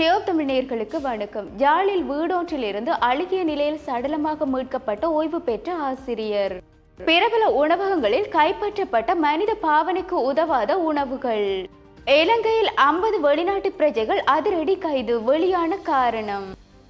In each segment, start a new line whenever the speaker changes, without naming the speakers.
Diop தமிழர்களுக்கு வணக்கம். யாழில் வீடொன்றிலிருந்து அழுகிய நிலையில் சடலமாக மீட்கப்பட்ட ஓய்வு பெற்ற ஆசிரியர். பிரபல உணவகங்களில் கைப்பற்றப்பட்ட மனித பாவனைக்கு உதவாத உணவுகள். இலங்கையில் ஐம்பது வெளிநாட்டு பிரஜைகள் அதிரடி கைது வெளியான காரணம்.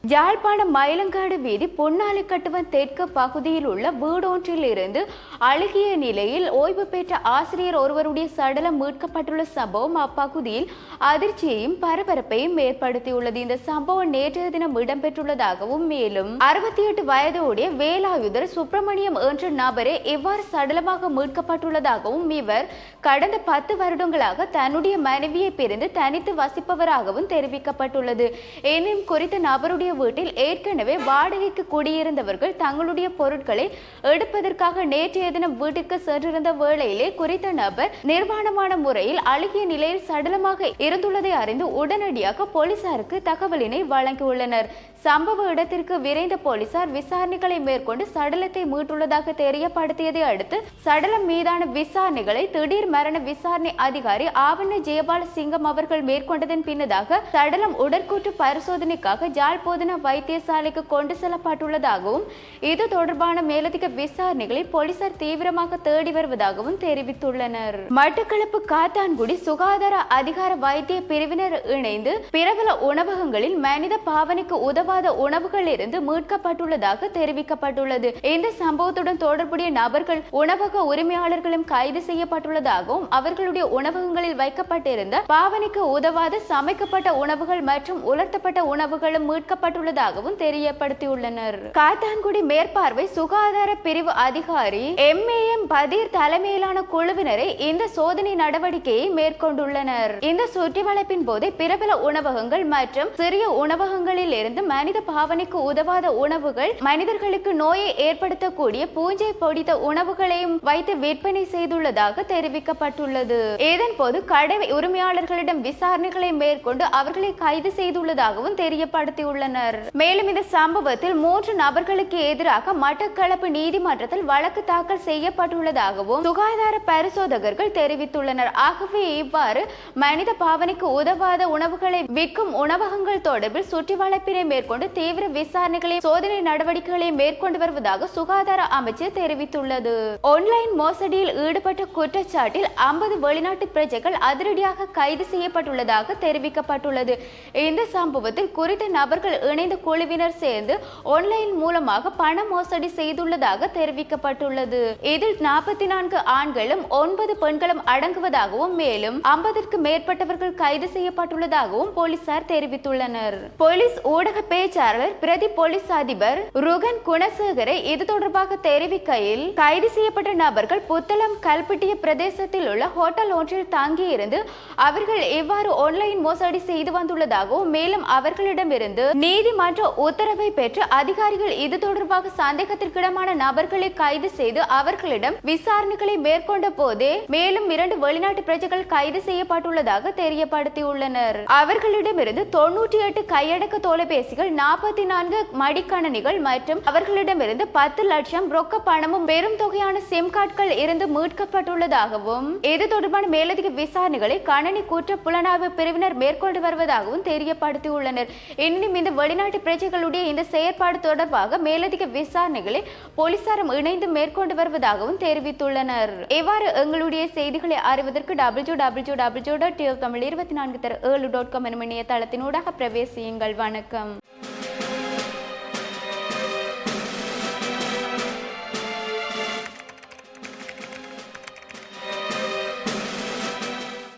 யாழ்ப்பாணம் மயிலங்காடு வீதி பொன்னாலை கட்டுவன் தெற்கு பகுதியில் உள்ள வீடொன்றில் இருந்து அழுகிய நிலையில் ஓய்வு பெற்ற ஆசிரியர் ஒருவருடைய சடலம் மீட்கப்பட்டுள்ள சம்பவம் அப்பகுதியில் அதிர்ச்சியையும் பரபரப்பையும் ஏற்படுத்தியுள்ளது. இந்த சம்பவம் நேற்றைய தினம் இடம்பெற்றுள்ளதாகவும் மேலும் அறுபத்தி எட்டு வயதுடைய வேலாயுதர் சுப்பிரமணியம் என்ற நபரே எவ்வாறு சடலமாக மீட்கப்பட்டுள்ளதாகவும் இவர் கடந்த பத்து வருடங்களாக தன்னுடைய மனைவியை பிரிந்து தனித்து வசிப்பவராகவும் தெரிவிக்கப்பட்டுள்ளது. எனினும் குறித்த நபருடைய தங்களுடைய வீட்டில் ஏற்கனவே வாடகைக்கு குடியிருந்தவர்கள் தங்களுடைய பொருட்களை எடுப்பதற்காக நேற்றைய தினம் வீட்டிற்கு சென்றிருந்த வேளையிலே குறித்த நபர் நிர்வாணமான முறையில் அழுகிய நிலையில் சடலமாக இருந்துள்ளதை அறிந்து உடனடியாக போலீசாருக்கு தகவலினை வழங்கியுள்ளனர். சம்பவ இடத்திற்கு விரைந்த போலீசார் விசாரணைகளை மேற்கொண்டு சடலத்தை மீட்டுள்ளதாக தெரியப்படுத்தியதை அடுத்து சடலம் மீதான விசாரணைகளை திடீர் மரண விசாரணை அதிகாரி ஆவண ஜெயபால சிங்கம் அவர்கள் மேற்கொண்டதன் பின்னதாக சடலம் உடற்கூற்று பரிசோதனைக்காக ஜாழ்போது போதனா வைத்தியசாலைக்கு கொண்டு செல்லப்பட்டுள்ளதாகவும் இது தொடர்பான மேலதிக விசாரணைகளை போலீசார் தீவிரமாக தேடி வருவதாகவும் தெரிவித்துள்ளனர். மட்டக்களப்பு காத்தான்குடி சுகாதார அதிகார வைத்திய பிரிவினர் இணைந்து பிரபல உணவகங்களில் மனித பாவனைக்கு உதவாத உணவுகள் இருந்து மீட்கப்பட்டுள்ளதாக தெரிவிக்கப்பட்டுள்ளது. இந்த சம்பவத்துடன் தொடர்புடைய நபர்கள் உணவக உரிமையாளர்களும் கைது செய்யப்பட்டுள்ளதாகவும் அவர்களுடைய உணவகங்களில் வைக்கப்பட்டிருந்த பாவனைக்கு உதவாத சமைக்கப்பட்ட உணவுகள் மற்றும் உலர்த்தப்பட்ட உணவுகளும் மீட்கப்பட்டுள்ளதாகவும் தெரியப்படுத்தியுள்ளனர். காத்தான்குடி மேற்பார்வை சுகாதார பிரிவு அதிகாரி எம்ஏஎம் பதீர் தலைமையிலான குழுவினரை இந்த சோதனை நடவடிக்கையை மேற்கொண்டுள்ளனர். இந்த சுற்றி வளைப்பின் போது பிரபல உணவகங்கள் மற்றும் சிறிய உணவகங்களில் இருந்து மனித பாவனைக்கு உதவாத உணவுகள் மனிதர்களுக்கு நோயை ஏற்படுத்தக்கூடிய பூஞ்சை பொடித்த உணவுகளையும் வைத்து விற்பனை செய்துள்ளதாக தெரிவிக்கப்பட்டுள்ளது. இதன் போது கடை உரிமையாளர்களிடம் விசாரணைகளை மேற்கொண்டு அவர்களை கைது செய்துள்ளதாகவும் தெரியப்படுத்தியுள்ளனர். மேலும் இந்த சம்பவத்தில் மூன்று நபர்களுக்கு எதிராக மட்டக்களப்பு நீதிமன்றத்தில் வழக்கு தாக்கல் செய்யப்பட்டுள்ளதாகவும் சுகாதார பரிசோதகர்கள் தெரிவித்துள்ளனர். ஆகவே இவ்வாறு மனித பாவனைக்கு உதவாத உணவுகளை விற்கும் உணவகங்கள் தொடர்பில் சுற்றி வளர்ப்பினை மேற்கொண்டு தீவிர விசாரணைகளை சோதனை நடவடிக்கைகளை மேற்கொண்டு வருவதாக சுகாதார அமைச்சர் தெரிவித்துள்ளது. ஆன்லைன் மோசடியில் ஈடுபட்ட குற்றச்சாட்டில் ஐம்பது வெளிநாட்டு பிரஜைகள் அதிரடியாக கைது செய்யப்பட்டுள்ளதாக தெரிவிக்கப்பட்டுள்ளது. இந்த சம்பவத்தில் குறித்த நபர்கள் இணைந்த குழுவினர் சேர்ந்து ஆன்லைன் மூலமாக பண மோசடி செய்துள்ளதாக தெரிவிக்கப்பட்டுள்ளது. இதில் நாற்பத்தி நான்கு ஆண்களும் ஒன்பது பெண்களும் அடங்குவதாகவும் மேலும் ஐம்பதற்கு மேற்பட்டவர்கள் கைது செய்யப்பட்டுள்ளதாகவும் போலீசார் தெரிவித்துள்ளனர். போலீஸ் ஊடக பேச்சாளர் பிரதி போலீஸ் அதிபர் ருகன் குணசேகரை இது தொடர்பாக தெரிவிக்கையில் கைது செய்யப்பட்ட நபர்கள் புத்தளம் கல்பிட்டிய பிரதேசத்தில் உள்ள ஹோட்டல் ஒன்றில் தங்கியிருந்து அவர்கள் எவ்வாறு ஆன்லைன் மோசடி செய்து வந்துள்ளதாகவும் மேலும் அவர்களிடமிருந்து நீதிமன்ற உத்தரவை பெற்று அதிகாரிகள் இது தொடர்பாக சந்தேகத்திற்கிடமான நபர்களை கைது செய்து அவர்களிடம் விசாரணைகளை மேற்கொண்ட போதே மேலும் இரண்டு வெளிநாட்டு பிரஜைகள் கைது செய்யப்பட்டுள்ளதாக தெரியப்படுத்தியுள்ளனர். அவர்களிடமிருந்து தொன்னூற்றி எட்டு கையடக்க தொலைபேசிகள் நாற்பத்தி நான்கு மடிக்கணனிகள் மற்றும் அவர்களிடமிருந்து பத்து லட்சம் ரொக்க பணமும் பெரும் தொகையான சிம் கார்டுகள் இருந்து மீட்கப்பட்டுள்ளதாகவும் இது தொடர்பான மேலதிக விசாரணைகளை கணனி குற்ற புலனாய்வு பிரிவினர் மேற்கொண்டு வருவதாகவும் தெரியப்படுத்தியுள்ளனர். இன்னும் இந்த வெளிநாட்டு பிரஜைகளுடைய இந்த செயற்பாடு தொடர்பாக மேலதிக விசாரணைகளை போலீசாரும் இணைந்து மேற்கொண்டு வருவதாகவும் தெரிவித்துள்ளனர். இவ்வாறு எங்களுடைய செய்திகளை அறிவதற்கு W W W dot Tamil இருபத்தி நான்கு தர ஏழு டாட் காம் எனும் இணையதளத்தினூடாக பிரவேசியுங்கள். வணக்கம்.